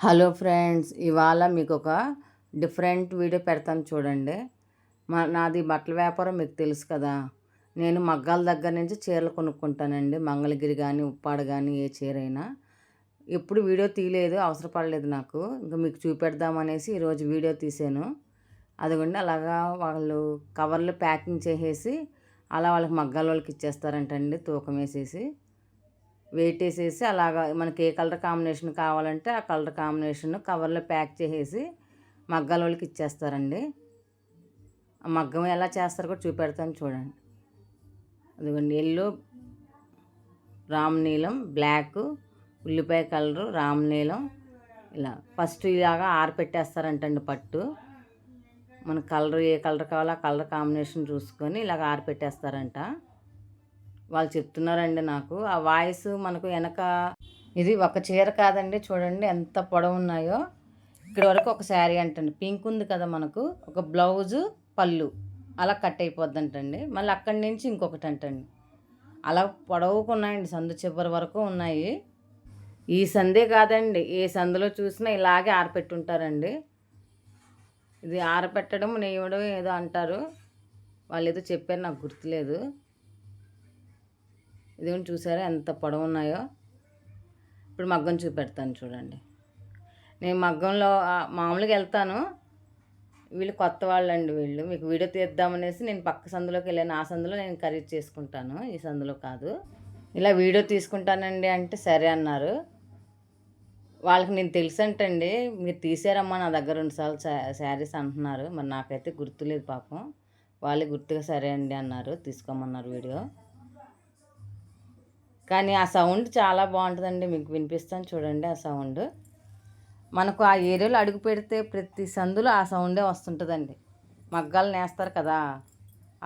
Hello friends ఇవాళ మీకు ఒక డిఫరెంట్ వీడియో పెడతాను చూడండి. మా నాది బట్టల వ్యాపారం మీకు తెలుసు కదా. నేను మగ్గాల దగ్గర నుంచి చీరలు కొనుక్కుంటానండి. మంగళగిరి కానీ ఉప్పాడు కానీ ఏ చీర అయినా ఎప్పుడు వీడియో తీయలేదు అవసరపడలేదు నాకు. ఇంకా మీకు చూపెడదామనేసి ఈరోజు వీడియో తీసాను అదిగోండి అలాగా వాళ్ళు కవర్లు ప్యాకింగ్ చేసేసి అలా వాళ్ళకి మగ్గాల వాళ్ళకి ఇచ్చేస్తారంటండి తూకం వేసేసి. వెయిట్ వేసేసి అలాగా మనకి ఏ కలర్ కాంబినేషన్ కావాలంటే ఆ కలర్ కాంబినేషన్ కవర్లో ప్యాక్ చేసేసి మగ్గాల వాళ్ళకి ఇచ్చేస్తారండి. ఆ మగ్గం ఎలా చేస్తారో కూడా చూపెడతాను చూడండి. అదిగోండి ఎల్లో రామ్ నీలం బ్లాక్ ఉల్లిపాయ కలరు రామ్ నీలం ఇలా ఫస్ట్ ఇలాగా ఆరిపెట్టేస్తారంటండి పట్టు. మన కలర్ ఏ కలర్ కావాలో ఆ కలర్ కాంబినేషన్ చూసుకొని ఇలాగ ఆరిపెట్టేస్తారంట వాళ్ళు చెప్తున్నారండి నాకు. ఆ వాయిస్ మనకు వెనక ఇది ఒక చీర కాదండి చూడండి ఎంత పొడవు ఉన్నాయో. ఇక్కడ వరకు ఒక శారీ అంటండి. పింక్ ఉంది కదా మనకు ఒక బ్లౌజు పళ్ళు. అలా కట్ అయిపోద్దంటండి. మళ్ళీ అక్కడి నుంచి ఇంకొకటి అంటండి. అలా పొడవుకు ఉన్నాయండి సందు చివరి వరకు ఉన్నాయి. ఈ సందే కాదండి ఏ సందులో చూసినా ఇలాగే ఆరపెట్టుంటారండి. ఇది ఆరపెట్టడం నేయడం ఏదో అంటారు. వాళ్ళు ఏదో చెప్పారు నాకు గుర్తులేదు. ఇదిగోండి చూసారా ఎంత పొడవు ఉన్నాయో ఇప్పుడు మగ్గం చూపెడతాను చూడండి. నేను మగ్గంలో మామూలుగా వెళ్తాను. వీళ్ళు కొత్త వాళ్ళండి వీళ్ళు. మీకు వీడియో తీద్దామనేసి నేను పక్క సందులోకి వెళ్ళాను. ఆ సందులో నేను ఖరీదు చేసుకుంటాను. ఈ సందులో కాదు. ఇలా వీడియో తీసుకుంటానండి అంటే సరే అన్నారు. వాళ్ళకి నేను తెలుసు అంటండి మీరు తీసారమ్మా నా దగ్గర రెండుసార్లు శారీస్ అంటున్నారు. మరి నాకైతే గుర్తులేదు పాపం. వాళ్ళే గుర్తుగా సరే అండి అన్నారు. తీసుకోమన్నారు వీడియో. కానీ ఆ సౌండ్ చాలా బాగుంటుందండి. మీకు వినిపిస్తాను చూడండి ఆ సౌండ్. మనకు ఆ ఏరియాలో అడుగు పెడితే ప్రతి సందులో ఆ సౌండే వస్తుంటుందండి. మగ్గాలు నేస్తారు కదా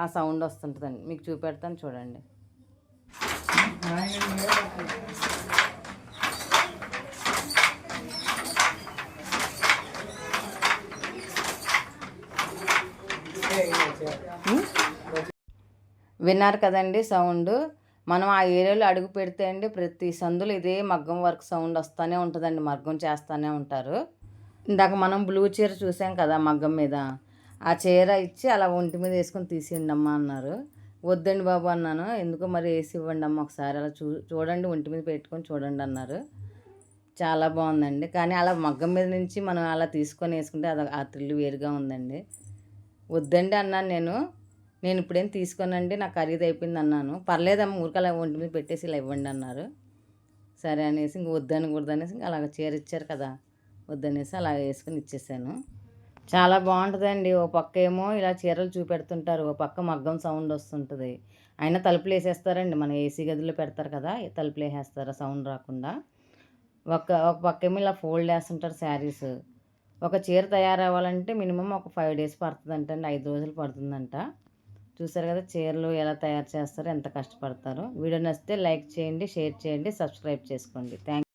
ఆ సౌండ్ వస్తుంటుందండి. మీకు చూపెడతాను చూడండి. విన్నారు కదండి సౌండ్. మనం ఆ ఏరియాలో అడుగు పెడితే అండి ప్రతి సందులో ఇదే మగ్గం వర్క్ సౌండ్ వస్తూనే ఉంటుందండి మగ్గం చేస్తూనే ఉంటారు. ఇందాక మనం బ్లూ చీర చూసాం కదా మగ్గం మీద ఆ చీర ఇచ్చి అలా ఒంటి మీద వేసుకొని తీసేయండి అమ్మా అన్నారు. వద్దండి బాబు అన్నాను. ఎందుకో మరి వేసి ఇవ్వండి అమ్మ ఒకసారి అలా చూ చూడండి ఒంటి మీద పెట్టుకొని చూడండి అన్నారు. చాలా బాగుందండి. కానీ అలా మగ్గం మీద నుంచి మనం అలా తీసుకొని వేసుకుంటే అది ఆ థ్రిల్ వేరుగా ఉందండి. వద్దండి అన్నాను నేను. నేను ఇప్పుడేం తీసుకోనండి నాకు ఖరీదు అయిపోయింది అన్నాను. పర్లేదమ్మా ఊరికలా ఒంటి మీద పెట్టేసి ఇలా ఇవ్వండి అన్నారు. సరే అనేసి ఇంక వద్దని కూడదనేసి ఇంకా అలాగ చీర ఇచ్చారు కదా వద్దనేసి అలా వేసుకుని ఇచ్చేసాను. చాలా బాగుంటుందండి ఓ పక్క ఏమో ఇలా చీరలు చూపెడుతుంటారు ఓ పక్క మగ్గం సౌండ్ వస్తుంటుంది. అయినా తలుపులు వేసేస్తారండి మన ఏసీ గదిలో పెడతారు కదా తలుపులు వేసేస్తారు సౌండ్ రాకుండా. ఒక ఒక పక్క ఏమో ఇలా ఫోల్డ్ వేస్తుంటారు శారీస్. ఒక చీర తయారవ్వాలంటే మినిమం ఒక ఫైవ్ డేస్ పడుతుందంట అండి ఐదు రోజులు పడుతుందంట. చూసారు కదా చీరలు ఎలా తయారు చేస్తారో ఎంత కష్టపడతారో. వీడియో నచ్చితే లైక్ చేయండి షేర్ చేయండి సబ్స్క్రైబ్ చేసుకోండి. థ్యాంక్